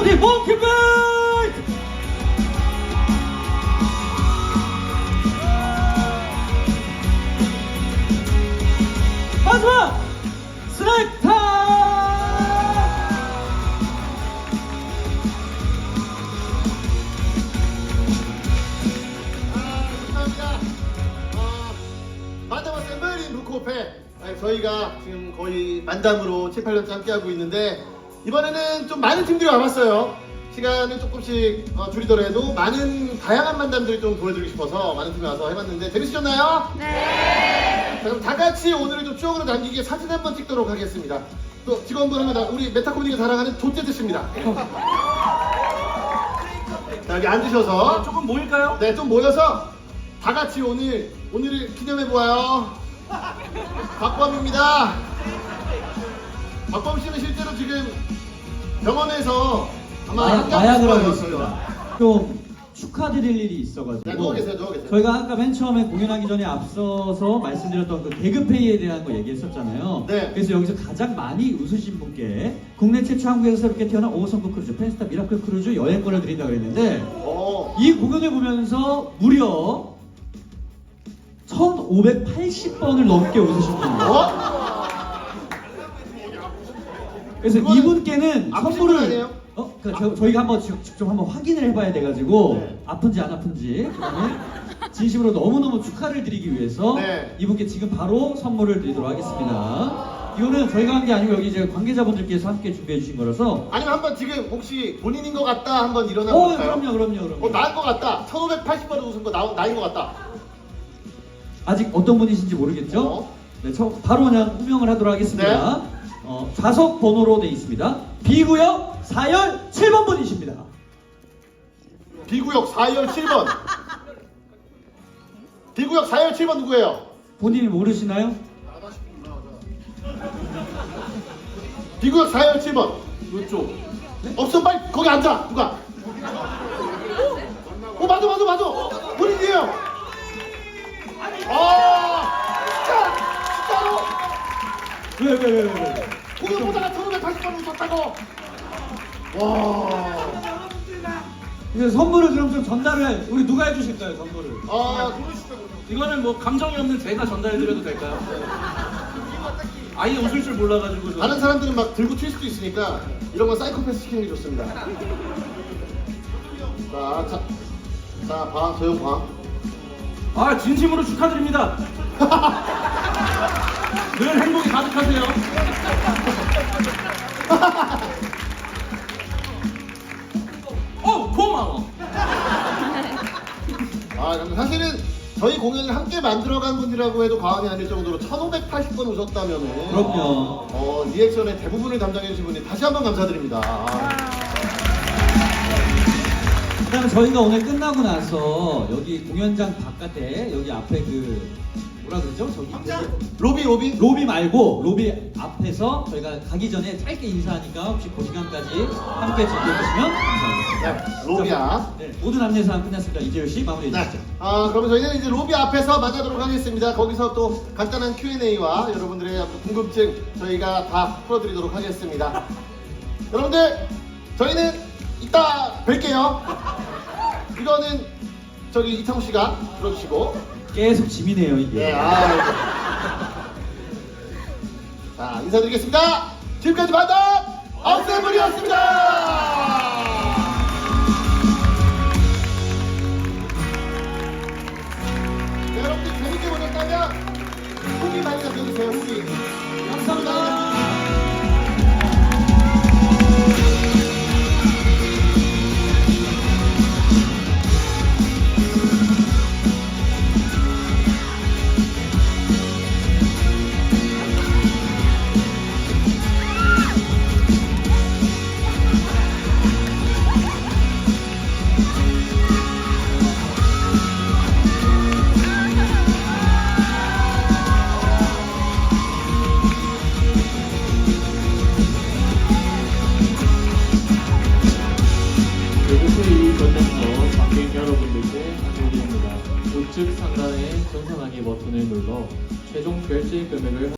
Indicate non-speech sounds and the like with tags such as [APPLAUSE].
우리 몽키백! 마지막 스낵 타임! 만담한 루코페 저희가 지금 거의 만담으로 7, 8년째 함께하고 있는데 이번에는 좀 많은 팀들이 와봤어요. 시간을 조금씩 어, 줄이더라도 많은 다양한 만담들을 좀 보여드리고 싶어서 많은 팀이 와서 해봤는데 재밌으셨나요? 네. 자, 그럼 다 같이 오늘을 좀 추억으로 남기게 사진 한번 찍도록 하겠습니다. 또 직원분 하면 우리 메타코미니가 자랑하는 조제트 씨입니다. [LAUGHS] 자, 여기 앉으셔서 조금 모일까요? 네, 좀 모여서 다 같이 오늘 오늘을 기념해 보아요. 박범입니다. 박범 씨는 실제로 지금 병원에서 아마 마약, 한강 마약을 하고 있습니다. 좀 축하드릴 일이 있어가지고 네, 계세요, 누워 계세요. 저희가 아까 맨 처음에 공연하기 전에 앞서서 말씀드렸던 그 개그페이에 대한 거 얘기했었잖아요. 네. 그래서 여기서 가장 많이 웃으신 분께 국내 최초 한국에서 새롭게 태어난 5성급 크루즈 펜스타 미라클 크루즈 여행권을 드린다고 그랬는데 어, 이 공연을 보면서 무려 1580번을 넘게 웃으신 분이에요. 어? 그래서 그거는 이분께는 아프신 분 선물을 아니에요? 어, 그러니까 저, 희가 한번 직- 직접 한번 확인을 해봐야 돼가지고 네. 아픈지 안 아픈지 그러면 [LAUGHS] 진심으로 너무너무 축하를 드리기 위해서 네. 이분께 지금 바로 선물을 드리도록 하겠습니다. 이거는 저희가 한 게 아니고 여기 이제 관계자분들께서 함께 준비해 주신 거라서 아니면 한번 지금 혹시 본인인 것 같다 한번 일어나 어 볼까요? 그럼요 그럼요 그럼요 어, 나인 것 같다. 1580번 웃은 거 나, 나인 것 같다. 아직 어떤 분이신지 모르겠죠? 어? 네, 저 바로 그냥 호명을 하도록 하겠습니다. 어, 좌석 번호로 돼 있습니다. B구역 4열 7번 분이십니다. B구역 4열 7번. B구역 4열 7번 누구예요? 본인이 모르시나요? B구역 4열 7번. 이쪽. 없어 빨리 거기 앉아 누가 어 맞아 맞아 맞아 본인이에요 아 진짜 왜왜 왜 왜 왜? 공연 보다가 1580번 웃었다고 와 그래서 선물을 그럼 좀 전달을 우리 누가 해주실까요 선물을? 아, 이거는 뭐 감정이 없는 제가 전달해드려도 될까요? 아예 웃을 줄 몰라가지고 저- 다른 사람들은 막 들고 튈 수도 있으니까 이런 건 사이코패스 시키는 게 좋습니다 자, 자, 자, 봐, 조용 봐. 아 진심으로 축하드립니다. [LAUGHS] 늘 행복이 가득하세요. [LAUGHS] 어 고마워. 아, 사실은 저희 공연을 함께 만들어간 분이라고 해도 과언이 아닐 정도로 1580번 웃었다면은 그럼요. 어, 리액션의 대부분을 담당해 주신 분이 다시 한번 감사드립니다. 그다음에 저희가 오늘 끝나고 나서 여기 공연장 바깥에 여기 앞에 그 뭐라 그러죠? 저기 로비 로비 로비 말고 로비 앞에서 저희가 가기 전에 짧게 인사하니까 혹시 그 시간까지 함께 즐겨주시면 감사하겠습니다. 네, 로비야. 네, 모든 안내 사항 끝났습니다. 이재율 씨 마무리해 네. 주시죠. 아, 그러면 저희는 이제 로비 앞에서 만나도록 하겠습니다. 거기서 또 간단한 Q&A와 여러분들의 궁금증 저희가 다 풀어드리도록 하겠습니다. [LAUGHS] 여러분들, 저희는 이따 뵐게요. 이거는 저기 이창호 씨가 들어주시고. 계속 짐이네요 이게. 네, 아. 자, 인사드리겠습니다. 지금까지 만남 아웃세븐이었습니다. 네, 여러분들 재밌게 보셨다면 후기 많이 남겨주세요, 후기. 감사합니다. 건네서 관객 여러분들께 안내드립니다. 우측 상단의 전산하기 버튼을 눌러 최종 결제 금액을